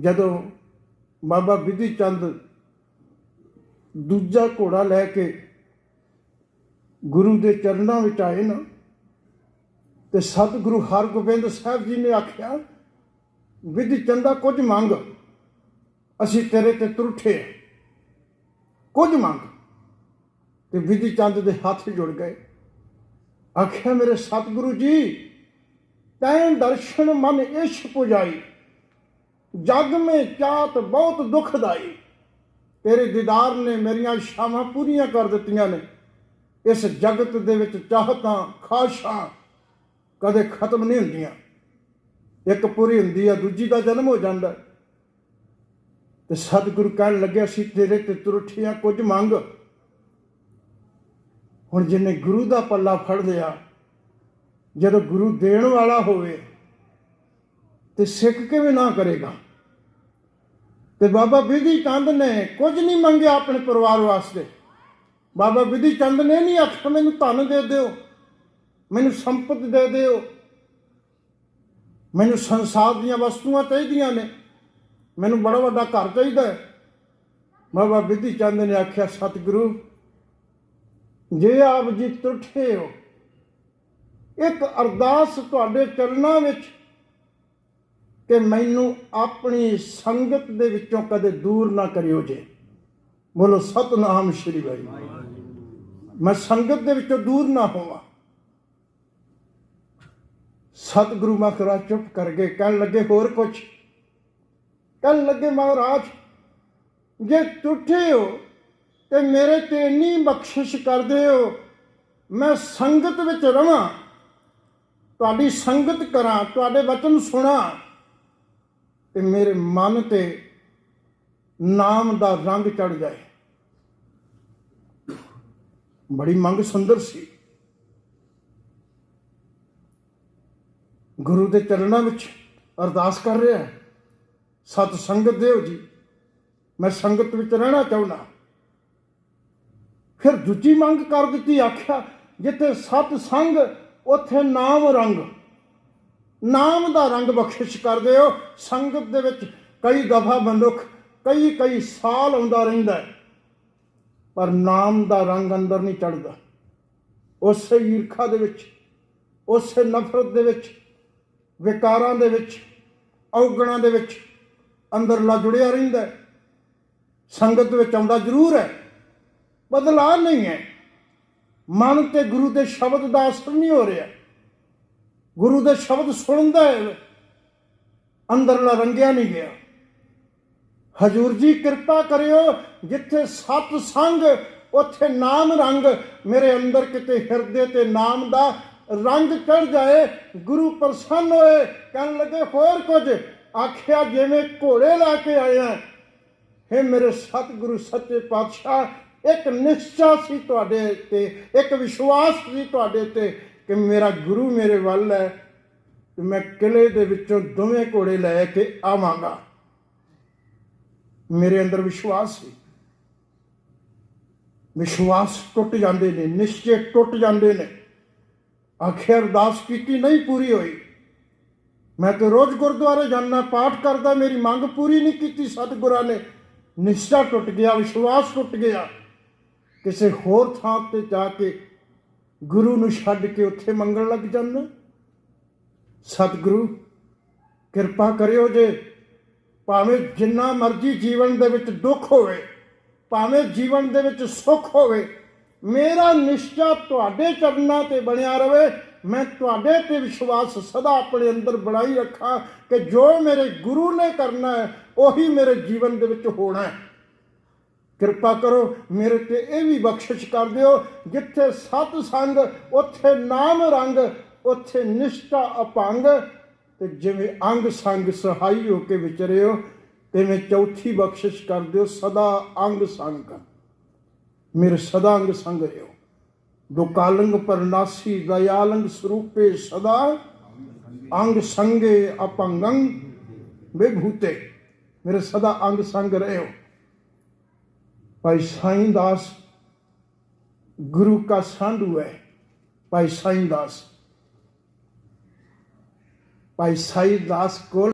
ਜਦੋਂ ਬਾਬਾ ਵਿਧੀ ਚੰਦ ਦੂਜਾ ਘੋੜਾ ਲੈ ਕੇ ਗੁਰੂ ਦੇ ਚਰਨਾਂ ਵਿੱਚ ਆਏ ਨਾ, ਤੇ ਸਤਿਗੁਰੂ ਹਰਗੋਬਿੰਦ ਸਾਹਿਬ ਜੀ ਨੇ ਆਖਿਆ, ਵਿਧੀ ਚੰਦਾ ਕੁਝ ਮੰਗ, ਅਸੀਂ ਤੇਰੇ ਤੇ ਤੁਰਠੇ ਕੁਝ ਮੰਗ। ਤੇ ਵਿਧੀ ਚੰਦ ਦੇ ਹੱਥ ਜੁੜ ਗਏ। ਆਖਿਆ, ਮੇਰੇ ਸਤਿਗੁਰੂ ਜੀ, ਤੈਂ ਦਰਸ਼ਨ ਮਨ ਇਸ਼ ਪੁਜਾਈ। ਜਗ ਮੇ ਚਾਤ ਬਹੁਤ ਦੁਖਦਾਈ ਤੇਰੇ ਦੀਦਾਰ ਨੇ ਮੇਰੀਆਂ ਸ਼ਾਮਾਂ ਪੂਰੀਆਂ ਕਰ ਦਿੱਤੀਆਂ ਨੇ। ਇਸ ਜਗਤ ਦੇ ਵਿੱਚ ਚਾਹਤਾਂ, ਖਾਸ਼ਾਂ ਕਦੇ ਖਤਮ ਨਹੀਂ ਹੁੰਦੀਆਂ। ਇੱਕ ਪੂਰੀ ਹੁੰਦੀ ਆ, ਦੂਜੀ ਦਾ ਜਨਮ ਹੋ ਜਾਂਦਾ। ਹੈ। ਤੇ ਸਤਿਗੁਰੂ ਕਹਿਣ ਲੱਗਿਆ ਸੀ, ਤੇਰੇ ਤੇ ਤੁਰਠੀਆਂ ਕੁਝ ਮੰਗ। ਹੁਣ ਜਿਹਨੇ ਗੁਰੂ ਦਾ ਪੱਲਾ ਫੜ ਲਿਆ ਜਦੋਂ ਗੁਰੂ ਦੇਣ ਵਾਲਾ ਹੋਵੇ, ਤੇ ਸਿੱਖ ਕਿਵੇਂ ਨਾ ਕਰੇਗਾ? ਤੇ ਬਾਬਾ ਵਿਧੀ ਚੰਦ ਨੇ ਕੁਝ ਨਹੀਂ ਮੰਗਿਆ ਆਪਣੇ ਪਰਿਵਾਰ ਵਾਸਤੇ। ਬਾਬਾ ਵਿਧੀ ਚੰਦ ਨੇ ਨਹੀਂ ਆਖਿਆ ਮੈਨੂੰ ਧਨ ਦੇ ਦਿਓ, ਮੈਨੂੰ ਸੰਪਤ ਦੇ ਦਿਓ, ਮੈਨੂੰ ਸੰਸਾਰ ਦੀਆਂ ਵਸਤੂਆਂ ਚਾਹੀਦੀਆਂ ਨੇ, ਮੈਨੂੰ ਬੜਾ ਵੱਡਾ ਘਰ ਚਾਹੀਦਾ ਹੈ। ਬਾਬਾ ਵਿਧੀ ਚੰਦ ਨੇ ਆਖਿਆ, ਸਤਿਗੁਰੂ, ਜੇ ਆਪ ਜੀ ਤੁਠੇ ਹੋ, ਇੱਕ ਅਰਦਾਸ ਤੁਹਾਡੇ ਚਰਨਾਂ ਵਿੱਚ ਕਿ ਮੈਨੂੰ ਆਪਣੀ ਸੰਗਤ ਦੇ ਵਿੱਚੋਂ ਕਦੇ ਦੂਰ ਨਾ ਕਰਿਓ ਜੇ। ਬੋਲੋ, ਸਤਨਾਮ ਸ਼੍ਰੀ ਵਾਹਿਗੁਰੂ। ਮੈਂ ਸੰਗਤ ਦੇ ਵਿੱਚੋਂ ਦੂਰ ਨਾ ਹੋਵਾਂ। ਸਤਿਗੁਰੂ ਮਹਾਰਾਜ ਚੁੱਪ ਕਰ ਗਏ। ਕਹਿਣ ਲੱਗੇ, ਹੋਰ ਕੁਝ ਕਹਿਣ ਲੱਗੇ, ਮਹਾਰਾਜ, ਜੇ ਟੁੱਟੇ ਹੋ ਤੇ ਮੇਰੇ ਤੇ ਇੰਨੀ ਬਖਸ਼ਿਸ਼ ਕਰਦੇ ਹੋ, ਮੈਂ ਸੰਗਤ ਵਿੱਚ ਰਵਾਂ। ਤੁਹਾਡੀ ਸੰਗਤ ਕਰਾਂ, ਤੁਹਾਡੇ ਵਚਨ ਸੁਣਾ। ਤੇ ਮੇਰੇ ਮਨ ਤੇ ਨਾਮ ਦਾ ਰੰਗ ਚੜ ਜਾਏ। ਬੜੀ ਮੰਗ ਸੁੰਦਰ ਸੀ। ਗੁਰੂ ਦੇ ਚਰਨਾਂ ਵਿੱਚ ਅਰਦਾਸ ਕਰ ਰਿਹਾ ਹੈ। ਸਤ ਸੰਗਤ ਦਿਓ ਜੀ, ਮੈਂ ਸੰਗਤ ਵਿੱਚ ਰਹਿਣਾ ਚਾਹੁੰਦਾ। ਫਿਰ ਦੂਜੀ ਮੰਗ ਕਰ ਦਿੱਤੀ, ਆਖਿਆ, ਜਿੱਥੇ ਸਤ ਸੰਗ, ਉੱਥੇ ਨਾਮ ਰੰਗ। ਨਾਮ ਦਾ ਰੰਗ ਬਖਸ਼ਿਸ਼ ਕਰਦੇ ਹੋ। ਸੰਗਤ ਦੇ ਵਿੱਚ ਕਈ ਦਫਾ ਮਨੁੱਖ ਕਈ ਕਈ ਸਾਲ ਆਉਂਦਾ ਰਹਿੰਦਾ ਪਰ ਨਾਮ ਦਾ ਰੰਗ ਅੰਦਰ ਨਹੀਂ ਚੜਦਾ ਉਸੇ ਈਰਖਾ ਦੇ ਵਿੱਚ, ਉਸੇ ਨਫ਼ਰਤ ਦੇ ਵਿੱਚ, ਵਿਕਾਰਾਂ ਦੇ ਵਿੱਚ, ਔਗਣਾਂ ਦੇ ਵਿੱਚ ਅੰਦਰਲਾ ਜੁੜਿਆ ਰਹਿੰਦਾ ਸੰਗਤ ਵਿੱਚ ਆਉਂਦਾ ਜ਼ਰੂਰ ਹੈ, ਬਦਲਾਅ ਨਹੀਂ ਹੈ। ਮਨ ਤੇ ਗੁਰੂ ਦੇ ਸ਼ਬਦ ਦਾ ਅਸਰ ਨਹੀਂ ਹੋ ਰਿਹਾ। ਗੁਰੂ ਦੇ ਸ਼ਬਦ ਸੁਣਦਾ ਹੈ ਅੰਦਰਲਾ ਰੰਗਿਆ ਨਹੀਂ ਗਿਆ। ਹਜੂਰ ਜੀ, ਕਿਰਪਾ ਕਰਿਓ, ਜਿੱਥੇ ਸਤ ਸੰਗ, ਉੱਥੇ ਨਾਮ ਰੰਗ। ਮੇਰੇ ਅੰਦਰ ਕਿਤੇ ਹਿਰਦੇ ਤੇ ਨਾਮ ਦਾ ਰੰਗ ਚੜ ਜਾਏ, ਗੁਰੂ ਪ੍ਰਸੰਨ ਹੋਏ, ਕਹਿਣ ਲੱਗੇ, ਹੋਰ ਕੁਝ? ਆਖਿਆ, ਜਿਵੇਂ ਘੋੜੇ ਲਾ ਕੇ ਆਇਆ ਹੈ ਮੇਰੇ ਸਤਿਗੁਰੂ, ਸੱਚੇ ਪਾਤਸ਼ਾਹ, ਇੱਕ ਨਿਸ਼ਚਾ ਸੀ ਤੁਹਾਡੇ ਤੇ, ਇੱਕ ਵਿਸ਼ਵਾਸ ਸੀ ਤੁਹਾਡੇ ਤੇ ਕਿ ਮੇਰਾ ਗੁਰੂ ਮੇਰੇ ਵੱਲ ਹੈ, ਤੇ ਮੈਂ ਕਿਲੇ ਦੇ ਵਿੱਚੋਂ ਦੋਵੇਂ ਘੋੜੇ ਲੈ ਕੇ ਆਵਾਂਗਾ। ਮੇਰੇ ਅੰਦਰ ਵਿਸ਼ਵਾਸ ਸੀ। ਵਿਸ਼ਵਾਸ ਟੁੱਟ ਜਾਂਦੇ ਨੇ, ਨਿਸ਼ਚੇ ਟੁੱਟ ਜਾਂਦੇ ਨੇ। ਆਖਿਰ ਅਰਦਾਸ ਕੀਤੀ ਨਹੀਂ ਪੂਰੀ ਹੋਈ। ਮੈਂ ਤਾਂ ਰੋਜ਼ ਗੁਰਦੁਆਰੇ ਜਾਂਦਾ, ਪਾਠ ਕਰਦਾ, ਮੇਰੀ ਮੰਗ ਪੂਰੀ ਨਹੀਂ ਕੀਤੀ ਸਤਿਗੁਰਾਂ ਨੇ। ਨਿਸ਼ਚਾ ਟੁੱਟ ਗਿਆ, ਵਿਸ਼ਵਾਸ ਟੁੱਟ ਗਿਆ। ਕਿਸੇ ਹੋਰ ਥਾਂ ਤੇ ਜਾ ਕੇ ਗੁਰੂ ਨੂੰ ਛੱਡ ਕੇ ਉੱਥੇ ਮੰਗਣ ਲੱਗ ਜਾਂਦਾ। ਸਤਿਗੁਰੂ, ਕਿਰਪਾ ਕਰਿਓ ਜੇ ਭਾਵੇਂ ਜਿੰਨਾ ਮਰਜ਼ੀ ਜੀਵਨ ਦੇ ਵਿੱਚ ਦੁੱਖ ਹੋਵੇ, ਭਾਵੇਂ ਜੀਵਨ ਦੇ ਵਿੱਚ ਸੁੱਖ ਹੋਵੇ, ਮੇਰਾ ਨਿਸ਼ਚਾ ਤੁਹਾਡੇ ਚਰਨਾਂ ਤੇ ਬਣਿਆ ਰਵੇ। ਮੈਂ ਤੁਹਾਡੇ ਤੇ ਵਿਸ਼ਵਾਸ ਸਦਾ ਆਪਣੇ ਅੰਦਰ ਬਣਾਈ ਰੱਖਾਂ ਕਿ ਜੋ ਮੇਰੇ ਗੁਰੂ ਨੇ ਕਰਨਾ ਹੈ, ਉਹੀ ਮੇਰੇ ਜੀਵਨ ਦੇ ਵਿੱਚ ਹੋਣਾ ਹੈ। ਕਿਰਪਾ ਕਰੋ ਮੇਰੇ ਤੇ ਇਹ ਵੀ ਬਖਸ਼ਿਸ਼ ਕਰ ਦਿਓ, ਜਿੱਥੇ ਸਤ ਸੰਗ, ਉੱਥੇ ਨਾਮ ਰੰਗ, ਉੱਥੇ ਨਿਸ਼ਟਾ ਅਪੰਗ, ਤੇ ਜਿਵੇਂ ਅੰਗ ਸੰਗ ਸਹਾਈ ਹੋ ਕੇ ਵਿਚਰਿਓ, ਤਿਵੇਂ ਚੌਥੀ ਬਖਸ਼ਿਸ਼ ਕਰ ਦਿਓ, ਸਦਾ ਅੰਗ ਸੰਗ। ਮੇਰੇ ਸਦਾ ਅੰਗ ਸੰਗ ਰਿਓ। ਦੁਕਾਲੰਗ ਪਰਨਾਸੀ ਦਇਆਲੰਗ ਸਰੂਪੇ ਸਦਾ ਅੰਗ ਸੰਗੇ ਅਪੰਗੰ ਵਿਭੂਤੇ। ਮੇਰੇ ਸਦਾ ਅੰਗ ਸੰਗ ਰਹਿਓ ਭਾਈ ਸਾਈਂ ਦਾਸ ਗੁਰੂ ਕਾ ਸਾਧੂ ਹੈ। ਭਾਈ ਸਾਈਂ ਦਾਸ। ਭਾਈ ਸਾਈਂ ਦਾਸ ਕੋਲ